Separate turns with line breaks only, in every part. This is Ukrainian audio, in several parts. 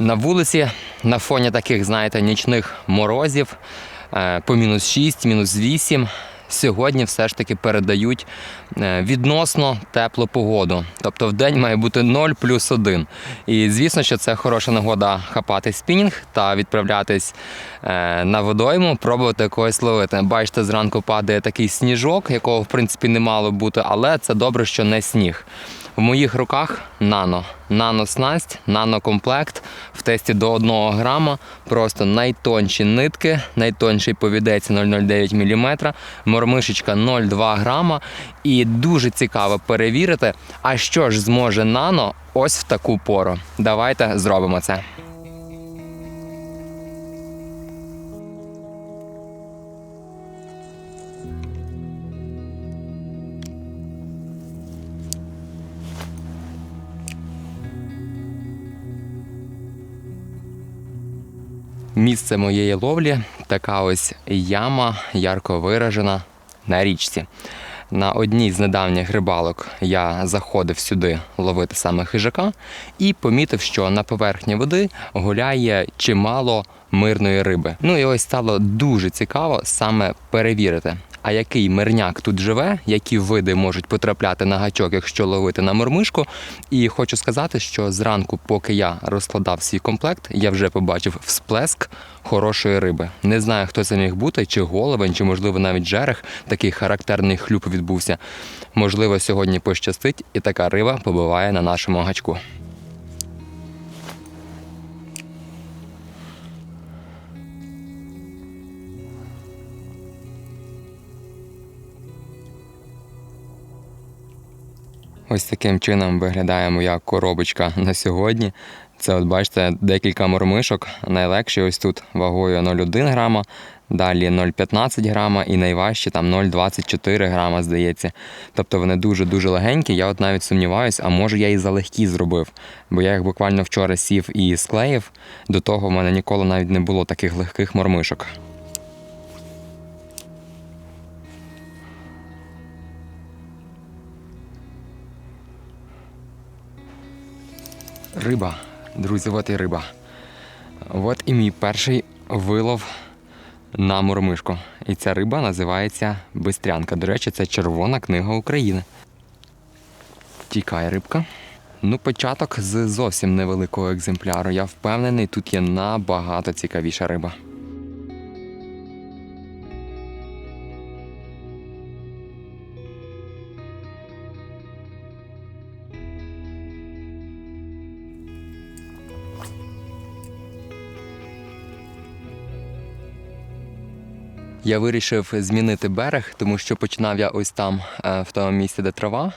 На вулиці на фоні таких, знаєте, нічних морозів е, по мінус 6, мінус 8. Сьогодні все ж таки передають е, відносно теплу погоду. Тобто в день має бути 0 плюс 1. І звісно, що це хороша нагода хапати спінінг та відправлятись е, на водойму, пробувати когось ловити. Бачите, зранку падає такий сніжок, якого в принципі не мало бути, але це добре, що не сніг. В моїх руках нано. Нано-снасть, нано-комплект в тесті до 1 грама. Просто найтонші нитки, найтонший повідець 0,09 мм, мормишечка 0,2 грама. І дуже цікаво перевірити, а що ж зможе нано ось в таку пору. Давайте зробимо це. Місце моєї ловлі така ось яма ярко виражена на річці. На одній з недавніх рибалок я заходив сюди ловити саме хижака і помітив, що на поверхні води гуляє чимало мирної риби. Ну і ось стало дуже цікаво саме перевірити. А який мирняк тут живе, які види можуть потрапляти на гачок, якщо ловити на мормишку. І хочу сказати, що зранку, поки я розкладав свій комплект, я вже побачив всплеск хорошої риби. Не знаю, хто це міг бути, чи головень, чи можливо навіть жерех. Такий характерний хлюп відбувся. Можливо, сьогодні пощастить, і така риба побиває на нашому гачку. Ось таким чином виглядає моя коробочка на сьогодні. Це, от бачите, декілька мормишок. Найлегші ось тут вагою 0,1 грама, далі 0,15 грама і найважчі там 0,24 грама, здається. Тобто вони дуже-дуже легенькі. Я от навіть сумніваюся, а може я і залегкі зробив. Бо я їх буквально вчора сів і склеїв. До того в мене ніколи навіть не було таких легких мормишок. Риба. Друзі, от і риба. От і мій перший вилов на мормишку. І ця риба називається Бистрянка. До речі, це Червона книга України. Тікає рибка. Ну, початок з зовсім невеликого екземпляру. Я впевнений, тут є набагато цікавіша риба. Я вирішив змінити берег, тому що починав я ось там, е, в тому місці, де трава.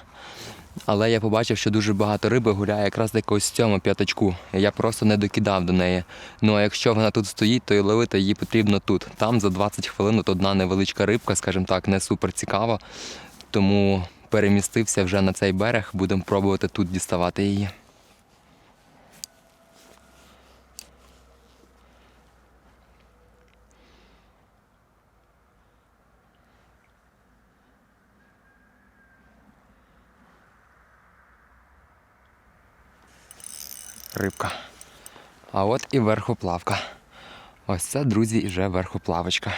Але я побачив, що дуже багато риби гуляє якраз таки ось в цьому п'ятачку. Я просто не докидав до неї. Ну а якщо вона тут стоїть, то і ловити її потрібно тут. Там за 20 хвилин от одна невеличка рибка, скажімо так, не супер цікава. Тому перемістився вже на цей берег, будемо пробувати тут діставати її. Рибка. А от і верхоплавка. Ось це, друзі, вже верхоплавочка.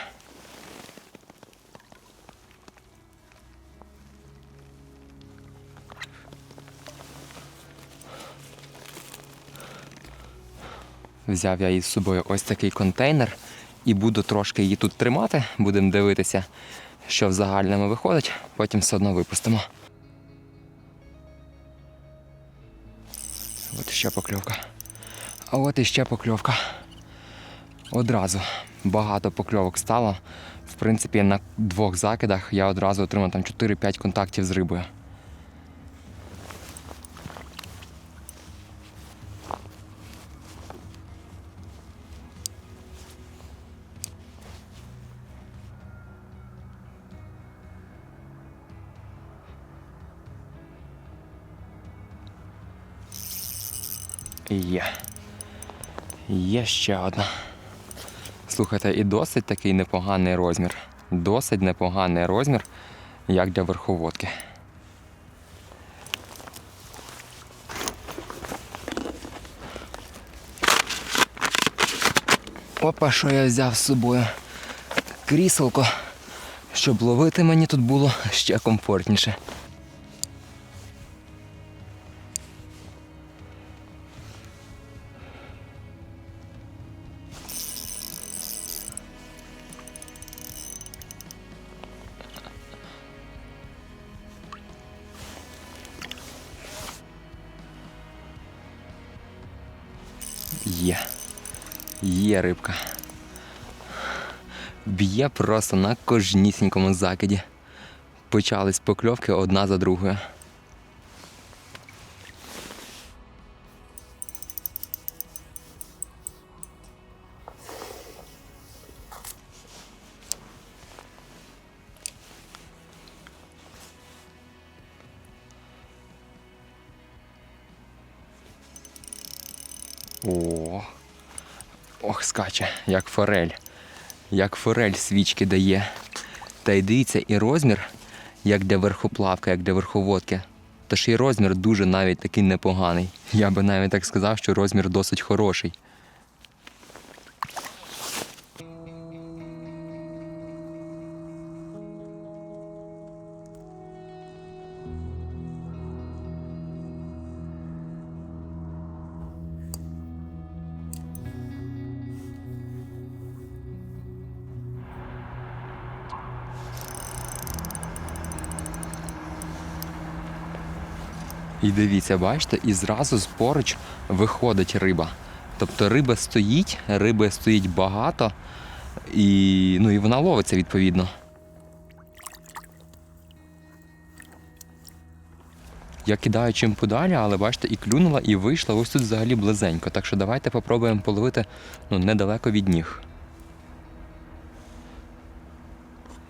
Взяв я із собою ось такий контейнер і буду трошки її тут тримати. Будемо дивитися, що в загальному виходить, потім все одно випустимо. От ще покльовка. А от іще покльовка. Одразу багато покльовок стало. В принципі, на двох закидах я одразу отримав там 4-5 контактів з рибою. Є ще одна. Слухайте, і досить такий непоганий розмір. Досить непоганий розмір, як для верховодки. Опа, що я взяв з собою? Кріселко, щоб ловити мені тут було ще комфортніше. Є рибка. Б'є просто на кожнісінькому закиді. Почались покльовки одна за другою. Ох, скаче, як форель. Як форель свічки дає. Та й дивіться, і розмір, як для верхоплавка, як для верховодки. Тож і розмір дуже навіть такий непоганий. Я би навіть так сказав, що розмір досить хороший. Дивіться, бачите, і зразу поруч виходить риба. Тобто риба стоїть, риби стоїть багато, і, ну, і вона ловиться відповідно. Я кидаю чим подалі, але бачите, і клюнула, і вийшла ось тут взагалі близенько. Так що давайте попробуємо половити ну, недалеко від ніг.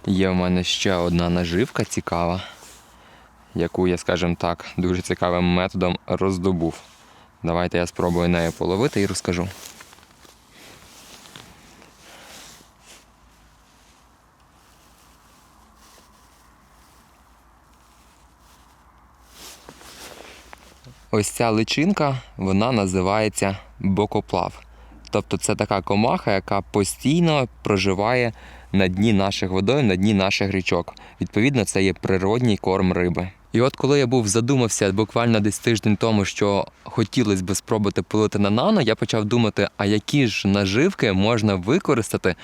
Є в мене ще одна наживка цікава яку я, скажімо так, дуже цікавим методом роздобув. Давайте я спробую нею половити і розкажу. Ось ця личинка, вона називається бокоплав. Тобто це така комаха, яка постійно проживає на дні наших водойм, на дні наших річок. Відповідно, це є природній корм риби. І от коли я був задумався буквально десь тиждень тому, що хотілося б спробувати пилити на нано, я почав думати, а які ж наживки можна використати,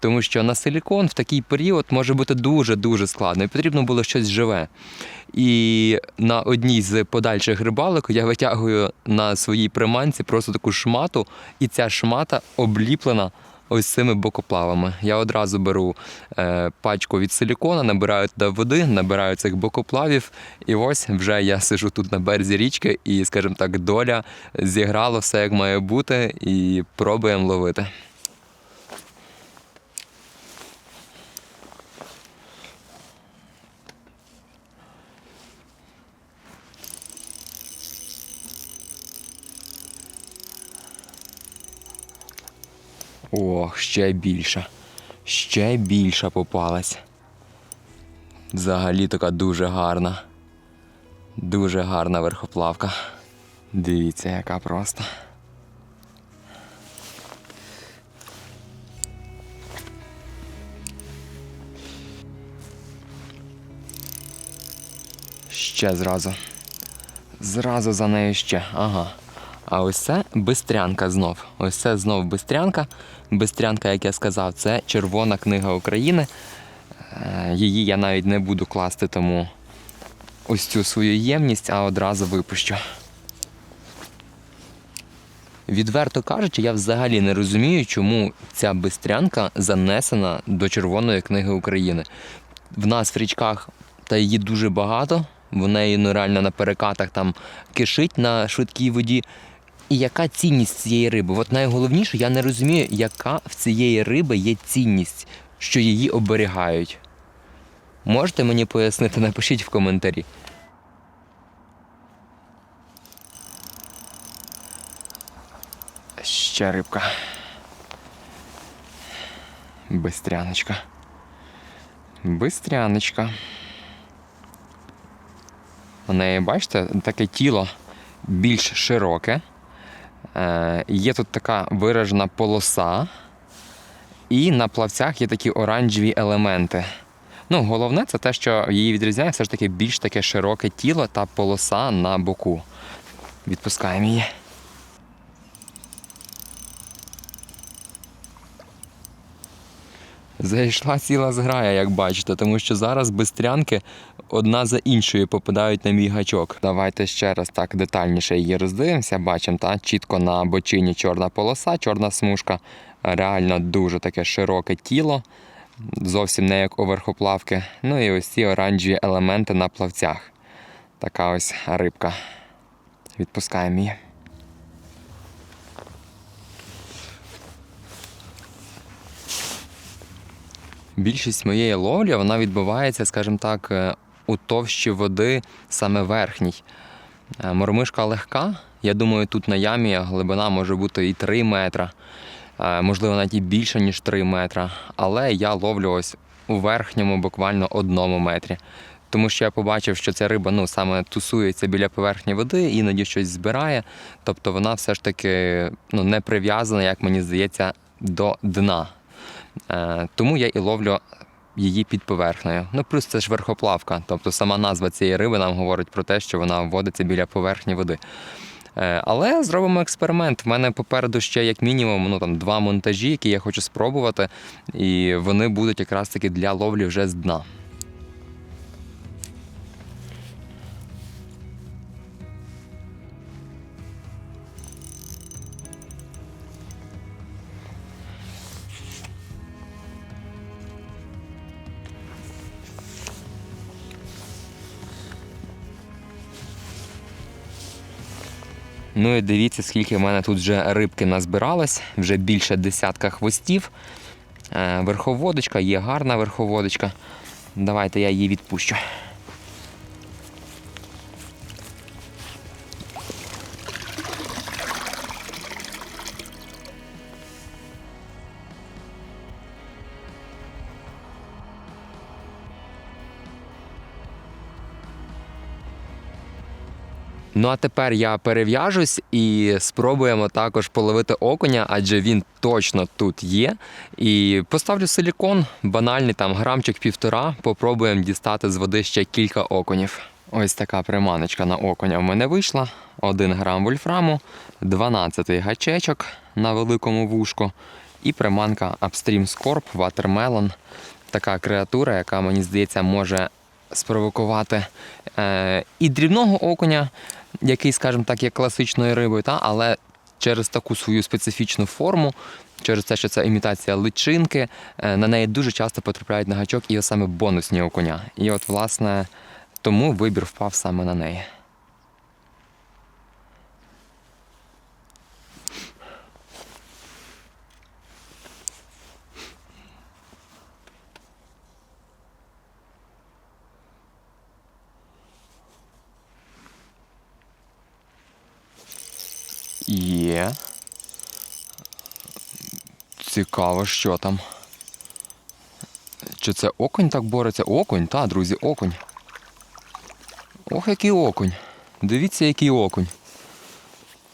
тому що на силікон в такий період може бути дуже-дуже складно, і потрібно було щось живе. І на одній з подальших рибалок я витягую на своїй приманці просто таку шмату, і ця шмата обліплена ось цими бокоплавами. Я одразу беру е, пачку від силікона, набираю туди води, набираю цих бокоплавів, і ось вже я сижу тут на березі річки, і, скажімо так, доля зіграла все як має бути, і пробуємо ловити. Ох, ще більша. Ще більша попалась. Взагалі така дуже гарна. Дуже гарна верхоплавка. Дивіться, яка просто. Ще зразу. Зразу за нею ще. Ага. А ось це бистрянка знов. Ось це знов бистрянка. Бистрянка, як я сказав, це червона книга України. Е, Її я навіть не буду класти, тому ось цю свою ємність, а одразу випущу. Відверто кажучи, я взагалі не розумію, чому ця бистрянка занесена до Червоної книги України. В нас в річках та її дуже багато, в неї ну, реально на перекатах там кишить на швидкій воді. І яка цінність цієї риби? От найголовніше, я не розумію, яка в цієї риби є цінність, що її оберігають. Можете мені пояснити? Напишіть в коментарі. Ще рибка. Бистряночка. Бистряночка. У неї, бачите, таке тіло більш широке. Е, Є тут така виражена полоса І на плавцях є такі оранжеві елементи. Ну, головне, це те, що її відрізняє все ж таки більш таке широке тіло та полоса на боку. Відпускаємо її. Зайшла ціла зграя, як бачите, тому що зараз бистрянки одна за іншою попадають на мій гачок. Давайте ще раз так детальніше її роздивимося. Бачимо, та чітко на бочині чорна полоса, чорна смужка. Реально дуже таке широке тіло, зовсім не як у верхоплавки. Ну і ось ці оранжеві елементи на плавцях. Така ось рибка. Відпускаємо її. Більшість моєї ловлі вона відбувається, скажімо так, е, у товщі води, саме верхній. Е, Мормишка легка. Я думаю, тут на ямі глибина може бути і 3 метра, е, можливо, навіть і більше, ніж 3 метра. Але я ловлю ось у верхньому, буквально одному метрі. Тому що я побачив, що ця риба ну, саме тусується біля поверхні води, іноді щось збирає. Тобто вона все ж таки ну, не прив'язана, як мені здається, до дна. Е, тому я і ловлю її під поверхнею. Ну плюс це ж верхоплавка, тобто сама назва цієї риби нам говорить про те, що вона вводиться біля поверхні води. Е, Але зробимо експеримент. У мене попереду ще як мінімум ну, там, два монтажі, які я хочу спробувати, і вони будуть якраз таки для ловлі вже з дна. Ну і дивіться, скільки в мене тут вже рибки назбиралось, вже більше десятка хвостів. Е, Верховодочка, є гарна верховодочка. Давайте я її відпущу. Ну а тепер я перев'яжусь і спробуємо також половити окуня, адже він точно тут є. І поставлю силікон, банальний там грамчик півтора. Попробуємо дістати з води ще кілька окунів. Ось така приманочка на окуня в мене вийшла. 1 грам вольфраму, 12 гачечок на великому вушку і приманка Upstream Scorp Watermelon. Така креатура, яка мені здається може спровокувати е, і дрібного окуня, який, скажімо так, є класичною рибою, та, але через таку свою специфічну форму, через те, що це імітація личинки, е, на неї дуже часто потрапляють на гачок і саме бонусні окуня. І от, власне, тому вибір впав саме на неї. Є. Цікаво, що там. Чи це окунь так бореться? Окунь, та, друзі, окунь. Ох, який окунь. Дивіться, який окунь.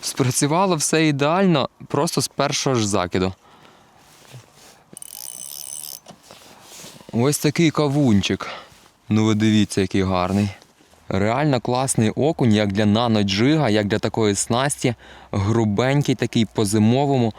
Спрацювало все ідеально, просто з першого ж закиду. Ось такий кавунчик. Ну ви дивіться, який гарний. Реально класний окунь, як для наноджига, як для такої снасті. Грубенький такий по-зимовому.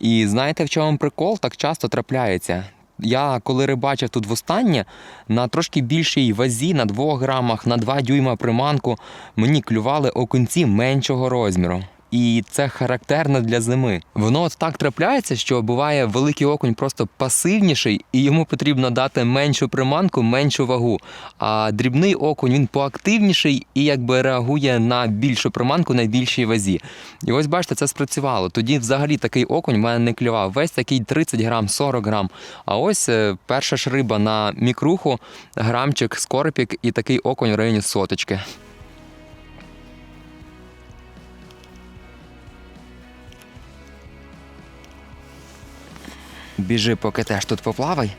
І знаєте, в чому прикол? Так часто трапляється. Я коли рибачив тут востаннє, на трошки більшій вазі, на 2 грамах, на 2 дюйма приманку, мені клювали окунці меншого розміру. І це характерно для зими. Воно от так трапляється, що буває великий окунь просто пасивніший, і йому потрібно дати меншу приманку, меншу вагу. А дрібний окунь він поактивніший і якби реагує на більшу приманку на більшій вазі. І ось бачите, це спрацювало. Тоді взагалі такий окунь в мене не клював. Весь такий 30 грам, 40 грам. А ось е, перша ж риба на мікруху, грамчик, скорпік і такий окунь в районі соточки. Біжи, поки теж тут поплавай.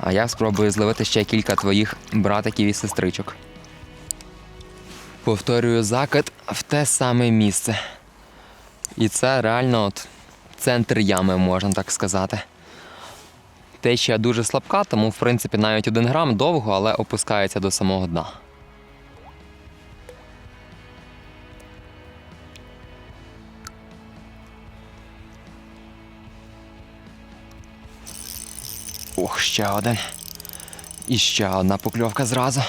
А я спробую зловити ще кілька твоїх братиків і сестричок. Повторюю закид в те саме місце. І це реально от центр ями, можна так сказати. Течія дуже слабка, тому в принципі навіть один грам довго, але опускається до самого дна. Ще один. І ще одна покльовка зразу.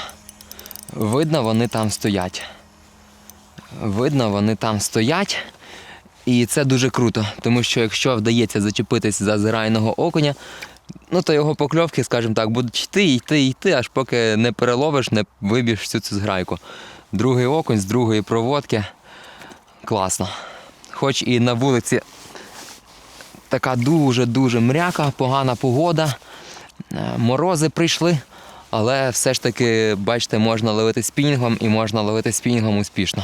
Видно, вони там стоять. Видно, вони там стоять. І це дуже круто, тому що якщо вдається зачепитись за зграйного окуня, ну то його покльовки, скажімо так, будуть йти, йти, йти, аж поки не переловиш, не виб'єш всю цю зграйку. Другий окунь з другої проводки. Класно. Хоч і на вулиці така дуже-дуже мряка, погана погода, морози прийшли, але все ж таки, бачите, можна ловити спінінгом і можна ловити спінінгом успішно.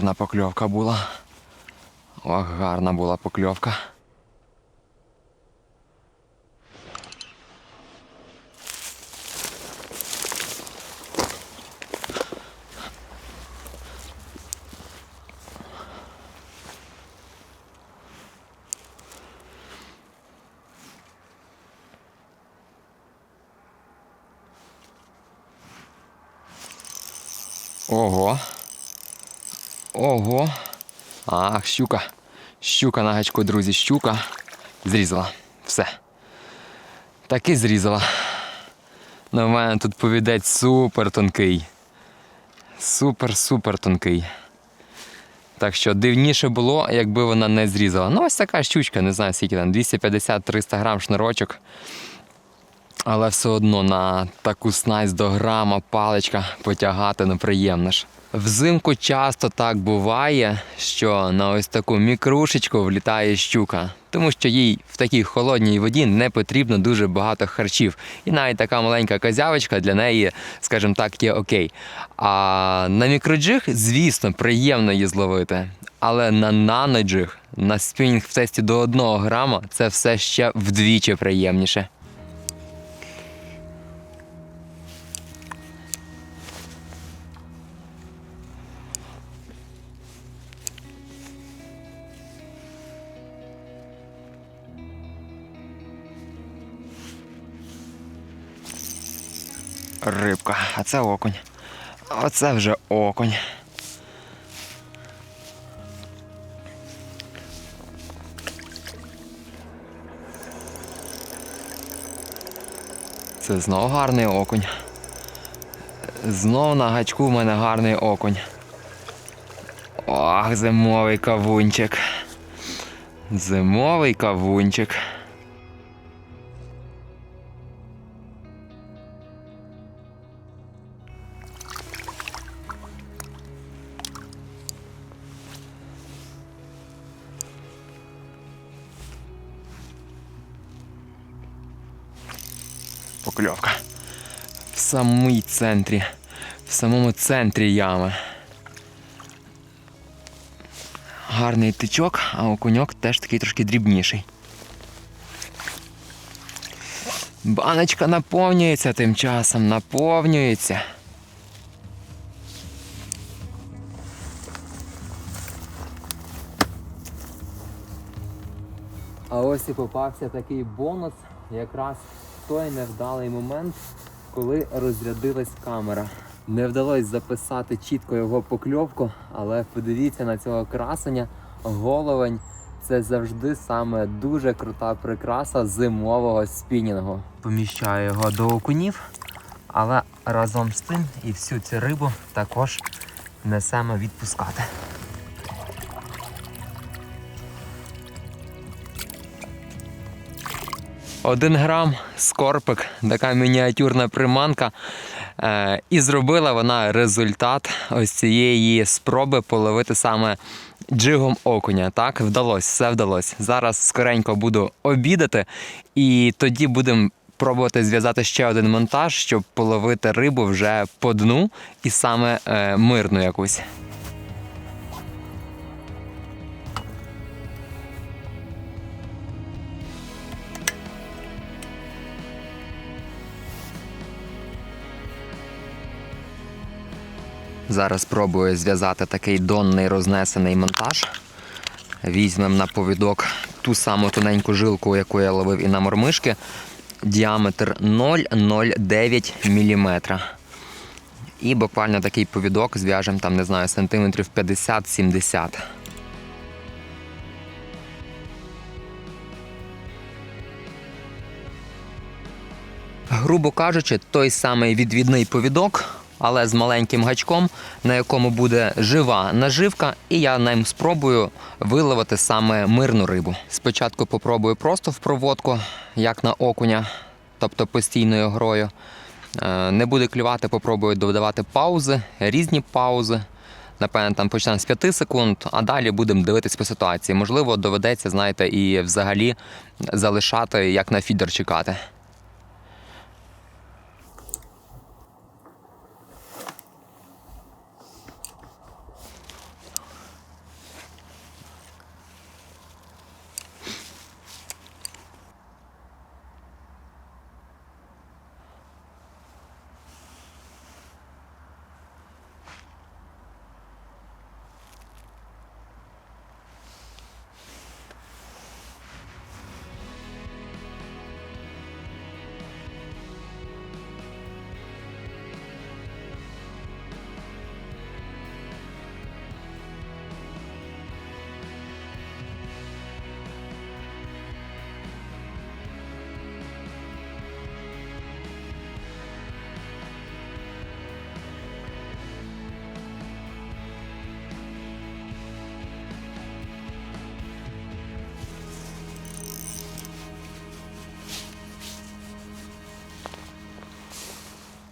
Гарна покльовка була. Ох, гарна була покльовка. Ого. Ого. Ах, щука. Щука на гачку, друзі, щука. Зрізала. Все. Таки зрізала. Ну, в мене тут повідець супер тонкий. Супер-супер тонкий. Так що дивніше було, якби вона не зрізала. Ну, ось така щучка, не знаю, скільки там, 250-300 грам шнурочок. Але все одно на таку снасть до грама паличка потягати ну приємно ж. Взимку часто так буває, що на ось таку мікрушечку влітає щука, тому що їй в такій холодній воді не потрібно дуже багато харчів. І навіть така маленька козявочка для неї, скажімо так, є окей. А на мікроджиг, звісно, приємно її зловити. Але на наноджиг, на спінінг в тесті до 1 грама, це все ще вдвічі приємніше. Рибка, а це окунь. Оце вже окунь. Це знов гарний окунь. Знов на гачку в мене гарний окунь. Ох, зимовий кавунчик. Зимовий кавунчик. Самій центрі. В самому центрі ями. Гарний тичок, а окуньок теж такий трошки дрібніший. Баночка наповнюється тим часом, наповнюється. А ось і попався такий бонус, якраз в той невдалий момент, коли розрядилась камера. Не вдалося записати чітко його покльовку, але подивіться на цього красення. Головень це завжди саме дуже крута прикраса зимового спінінгу. Поміщаю його до окунів, але разом з тим і всю цю рибу також несемо відпускати. Один грам скорпик, така мініатюрна приманка. Е, І зробила вона результат ось цієї спроби половити саме джигом окуня. Так, вдалося, все вдалося. Зараз скоренько буду обідати, і тоді будемо пробувати зв'язати ще один монтаж, щоб половити рибу вже по дну і саме е, мирну якусь. Зараз спробую зв'язати такий донний рознесений монтаж. Візьмемо на повідок ту саму тоненьку жилку, яку я ловив і на мормишки. Діаметр 0,09 мм. І буквально такий повідок зв'яжемо там, не знаю, сантиметрів 50-70. грубо кажучи, той самий відвідний повідок, але з маленьким гачком, на якому буде жива наживка, і я ним спробую виловити саме мирну рибу. Спочатку попробую просто в проводку, як на окуня, тобто постійною грою. Е, Не буде клювати, попробую додавати паузи, різні паузи. Напевно, там почнемо з 5 секунд, а далі будемо дивитись по ситуації. Можливо, доведеться, знаєте, і взагалі залишати, як на фідер чекати.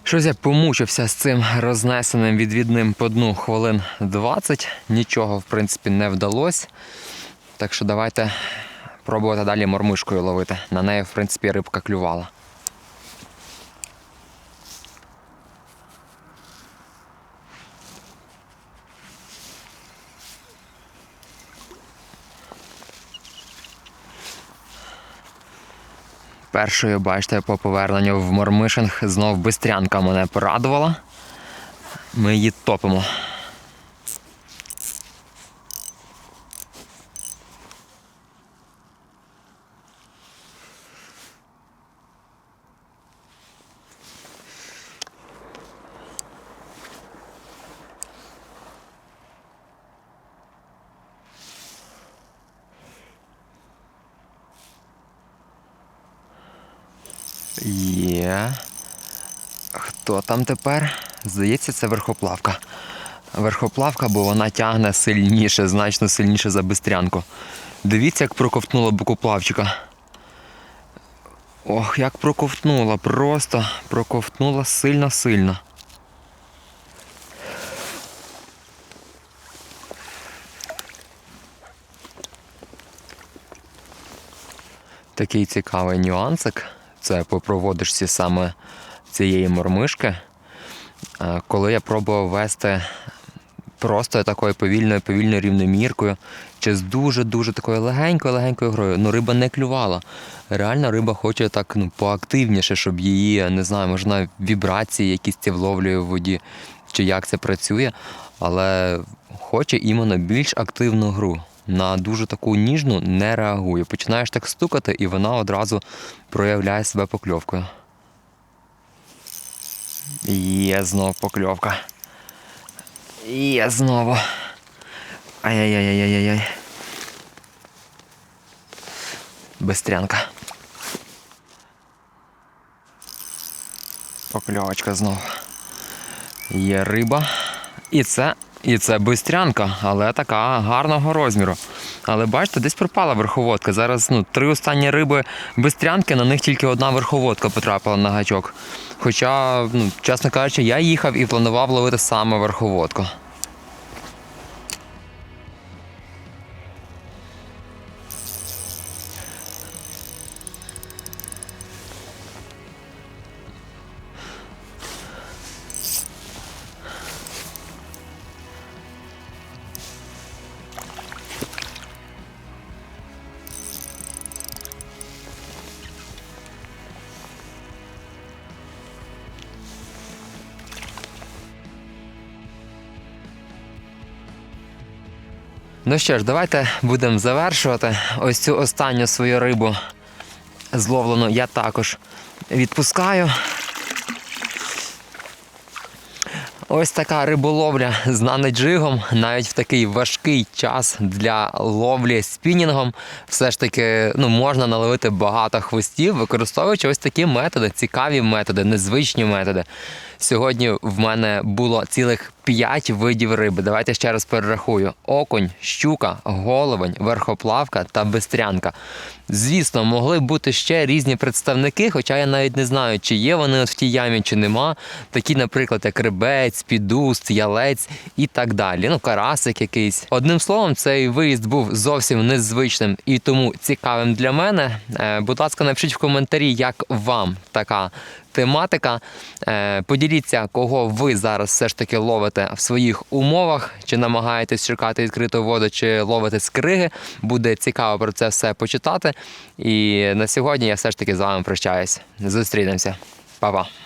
Щось я помучився з цим рознесеним відвідним по дну хвилин 20. Нічого, в принципі, не вдалося. Так що давайте пробувати далі мормишкою ловити. На неї, в принципі, рибка клювала. Першою, бачите, по поверненню в Мормишинг знов бистрянка мене порадувала. Ми її топимо. Є. Хто там тепер? Здається, це верхоплавка. Верхоплавка, бо вона тягне сильніше, значно сильніше за бистрянку. Дивіться, як проковтнула бокоплавчика. Ох, як проковтнула, просто проковтнула сильно-сильно. Такий цікавий нюансик. Це по проводишці саме цієї мормишки. Коли я пробував вести просто такою повільною, повільною рівноміркою, чи з дуже-дуже такою легенькою-легенькою грою, ну риба не клювала. Реально риба хоче так ну, поактивніше, щоб її, не знаю, можна вібрації якісь ці вловлює в воді, чи як це працює, але хоче іменно більш активну гру. На дуже таку ніжну не реагує. Починаєш так стукати, і вона одразу проявляє себе покльовкою. Є знову покльовка. Є знову. Ай-яй-яй-яй-яй-яй. Бистрянка. Покльовочка знову. Є риба. І це, і це бистрянка, але така гарного розміру. Але бачите, десь пропала верховодка. Зараз ну, три останні риби бистрянки, на них тільки одна верховодка потрапила на гачок. Хоча, ну, чесно кажучи, я їхав і планував ловити саме верховодку. Ну що ж, давайте будемо завершувати. Ось цю останню свою рибу зловлену я також відпускаю. Ось така риболовля з наноджигом, навіть в такий важкий час для ловлі спінінгом, все ж таки ну, можна наловити багато хвостів, використовуючи ось такі методи, цікаві методи, незвичні методи. Сьогодні в мене було цілих 5 видів риби. Давайте ще раз перерахую: окунь, щука, головень, верхоплавка та бистрянка. Звісно, могли бути ще різні представники, хоча я навіть не знаю, чи є вони от в тій ямі, чи нема. Такі, наприклад, як рибець, підуст, ялець і так далі. Ну, карасик якийсь. Одним словом, цей виїзд був зовсім незвичним і тому цікавим для мене. Е, Будь ласка, напишіть в коментарі, як вам така тематика. Е, Поділіться, кого ви зараз все ж таки ловите в своїх умовах, чи намагаєтесь шукати відкриту воду, чи ловите скриги. Буде цікаво про це все почитати. І на сьогодні я все ж таки з вами прощаюсь. Зустрінемося. Па-па.